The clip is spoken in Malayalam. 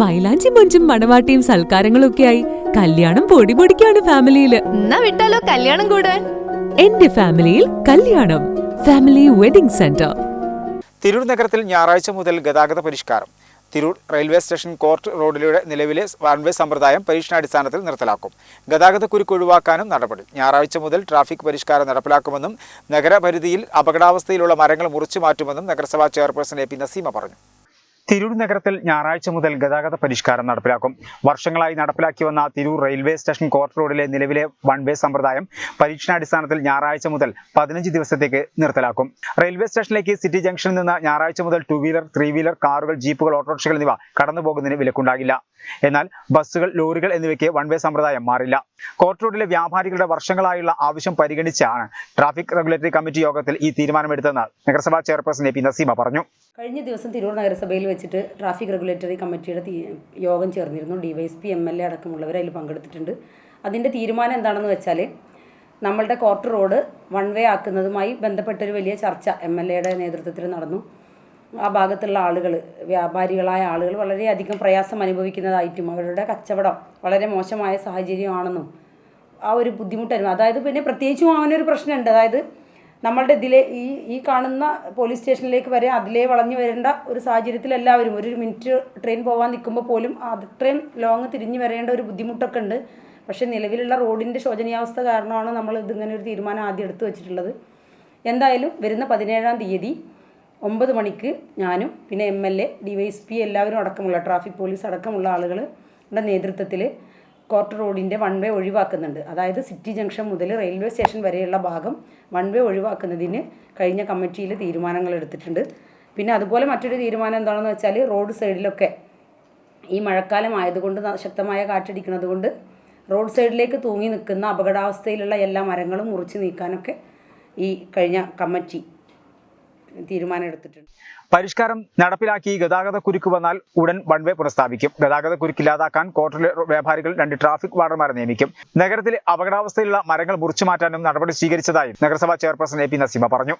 മൈലാഞ്ചി മൊഞ്ചും മണവാട്ടിയും സൽക്കാരങ്ങളും ആയി കല്യാണം പൊടി പൊടിക്കാണ് ഫാമിലിയിൽ. എന്നാ വിട്ടാലോ കല്യാണം കൂടാൻ? എന്റെ ഫാമിലിയിൽ കല്യാണം. Family wedding centre. തിരൂർ നഗരത്തിൽ ഞായറാഴ്ച മുതൽ ഗതാഗത പരിഷ്കാരം. തിരൂർ റെയിൽവേ സ്റ്റേഷൻ കോർട്ട് റോഡിലൂടെ നിലവിലെ വൺവേ സമ്പ്രദായം പരീക്ഷണാടിസ്ഥാനത്തിൽ നിർത്തലാക്കും. ഗതാഗത കുരുക്ക് ഒഴിവാക്കാനും നടപടി. ഞായറാഴ്ച മുതൽ ട്രാഫിക് പരിഷ്കാരം നടപ്പിലാക്കുമെന്നും നഗരപരിധിയിൽ അപകടാവസ്ഥയിലുള്ള മരങ്ങൾ മുറിച്ചു മാറ്റുമെന്നും നഗരസഭാ ചെയർപേഴ്സൺ എ പി നസീമ പറഞ്ഞു. തിരൂർ നഗരത്തിൽ ഞായറാഴ്ച മുതൽ ഗതാഗത പരിഷ്കാരം നടപ്പിലാക്കും. വർഷങ്ങളായി നടപ്പിലാക്കി വന്ന തിരൂർ റെയിൽവേ സ്റ്റേഷൻ കോർട്ട് റോഡിലെ നിലവിലെ വൺ വേ സമ്പ്രദായം പരീക്ഷണാടിസ്ഥാനത്തിൽ ഞായറാഴ്ച മുതൽ പതിനഞ്ച് ദിവസത്തേക്ക് നിർത്തലാക്കും. റെയിൽവേ സ്റ്റേഷനിലേക്ക് സിറ്റി ജംഗ്ഷനിൽ നിന്ന് ഞായറാഴ്ച മുതൽ ടു വീലർ ത്രീ വീലർ കാറുകൾ ജീപ്പുകൾ ഓട്ടോറിക്ഷകൾ എന്നിവ കടന്നുപോകുന്നതിന് വിലക്കുണ്ടാകില്ല. എന്നാൽ ബസ്സുകൾ ലോറികൾ എന്നിവയ്ക്ക് വൺ വേ സമ്പ്രദായം മാറില്ല. കോർട്ട് റോഡിലെ വ്യാപാരികളുടെ വർഷങ്ങളായുള്ള ആവശ്യം പരിഗണിച്ചാണ് ട്രാഫിക് റെഗുലേറ്ററി കമ്മിറ്റി യോഗത്തിൽ ഈ തീരുമാനമെടുത്തതെന്ന് നഗരസഭാ ചെയർപേഴ്സൺ എ പി നസീമ പറഞ്ഞു. കഴിഞ്ഞ ദിവസം തിരൂർ നഗരസഭയിൽ വെച്ചിട്ട് ട്രാഫിക് റെഗുലേറ്ററി കമ്മിറ്റിയുടെ യോഗം ചേർന്നിരുന്നു. D Y S P M L A അടക്കമുള്ളവർ അതിൽ പങ്കെടുത്തിട്ടുണ്ട്. അതിന്റെ തീരുമാനം എന്താണെന്ന് വെച്ചാൽ നമ്മളുടെ കോർട്ട് റോഡ് വൺ വേ ആക്കുന്നതുമായി ബന്ധപ്പെട്ടൊരു വലിയ ചർച്ച എം എൽ എയുടെ നേതൃത്വത്തിൽ നടന്നു. ആ ഭാഗത്തുള്ള ആളുകൾ വ്യാപാരികളായ ആളുകൾ വളരെയധികം പ്രയാസം അനുഭവിക്കുന്നതായിട്ടും അവരുടെ കച്ചവടം വളരെ മോശമായ സാഹചര്യമാണെന്നും ആ ഒരു ബുദ്ധിമുട്ടായിരുന്നു. അതായത് പിന്നെ പ്രത്യേകിച്ചും അങ്ങനെ ഒരു പ്രശ്നമുണ്ട്. അതായത് നമ്മളുടെ ഇതിലെ ഈ ഈ കാണുന്ന പോലീസ് സ്റ്റേഷനിലേക്ക് വരെ അതിലേ വളഞ്ഞു വരേണ്ട ഒരു സാഹചര്യത്തിൽ എല്ലാവരും ഒരു മിനിറ്റ് ട്രെയിൻ പോകാൻ നിൽക്കുമ്പോൾ പോലും അത്രയും ലോങ് തിരിഞ്ഞു വരേണ്ട ഒരു ബുദ്ധിമുട്ടൊക്കെ ഉണ്ട്. പക്ഷേ നിലവിലുള്ള റോഡിന്റെ ശോചനീയാവസ്ഥ കാരണമാണ് നമ്മൾ ഇതിങ്ങനെ ഒരു തീരുമാനം ആദ്യം എടുത്തു വെച്ചിട്ടുള്ളത്. എന്തായാലും വരുന്ന പതിനേഴാം തീയതി ഒമ്പത് മണിക്ക് ഞാനും പിന്നെ M L A D Y S P എല്ലാവരും അടക്കമുള്ള ട്രാഫിക് പോലീസ് അടക്കമുള്ള ആളുകളുടെ നേതൃത്വത്തിൽ കോർട്ട് റോഡിന്റെ വൺ വേ ഒഴിവാക്കുന്നുണ്ട്. അതായത് സിറ്റി ജംഗ്ഷൻ മുതൽ റെയിൽവേ സ്റ്റേഷൻ വരെയുള്ള ഭാഗം വൺ വേ ഒഴിവാക്കുന്നതിന് കഴിഞ്ഞ കമ്മിറ്റിയിൽ തീരുമാനങ്ങൾ എടുത്തിട്ടുണ്ട്. പിന്നെ അതുപോലെ മറ്റൊരു തീരുമാനം എന്താണെന്ന് വെച്ചാൽ റോഡ് സൈഡിലൊക്കെ ഈ മഴക്കാലം ആയതുകൊണ്ട് ശക്തമായ കാറ്റടിക്കുന്നത് കൊണ്ട് റോഡ് സൈഡിലേക്ക് തൂങ്ങി നിൽക്കുന്ന അപകടാവസ്ഥയിലുള്ള എല്ലാ മരങ്ങളും മുറിച്ച് നീക്കാനൊക്കെ ഈ കഴിഞ്ഞ കമ്മിറ്റി തീരുമാനം എടുത്തിട്ടുണ്ട്. പരിഷ്കാരം നടപ്പിലാക്കി ഗതാഗത കുരുക്ക് വന്നാൽ ഉടൻ വൺവേ പുനഃസ്ഥാപിക്കും. ഗതാഗത കുരുക്ക് ഇല്ലാതാക്കാൻ കോട്ടറിലെ വ്യാപാരികൾ രണ്ട് ട്രാഫിക് വാർഡർമാരെ നിയമിക്കും. നഗരത്തിലെ അപകടാവസ്ഥയിലുള്ള മരങ്ങൾ മുറിച്ചു മാറ്റാനും നടപടി സ്വീകരിച്ചതായി നഗരസഭാ ചെയർപേഴ്സൺ എ പി നസീമ പറഞ്ഞു.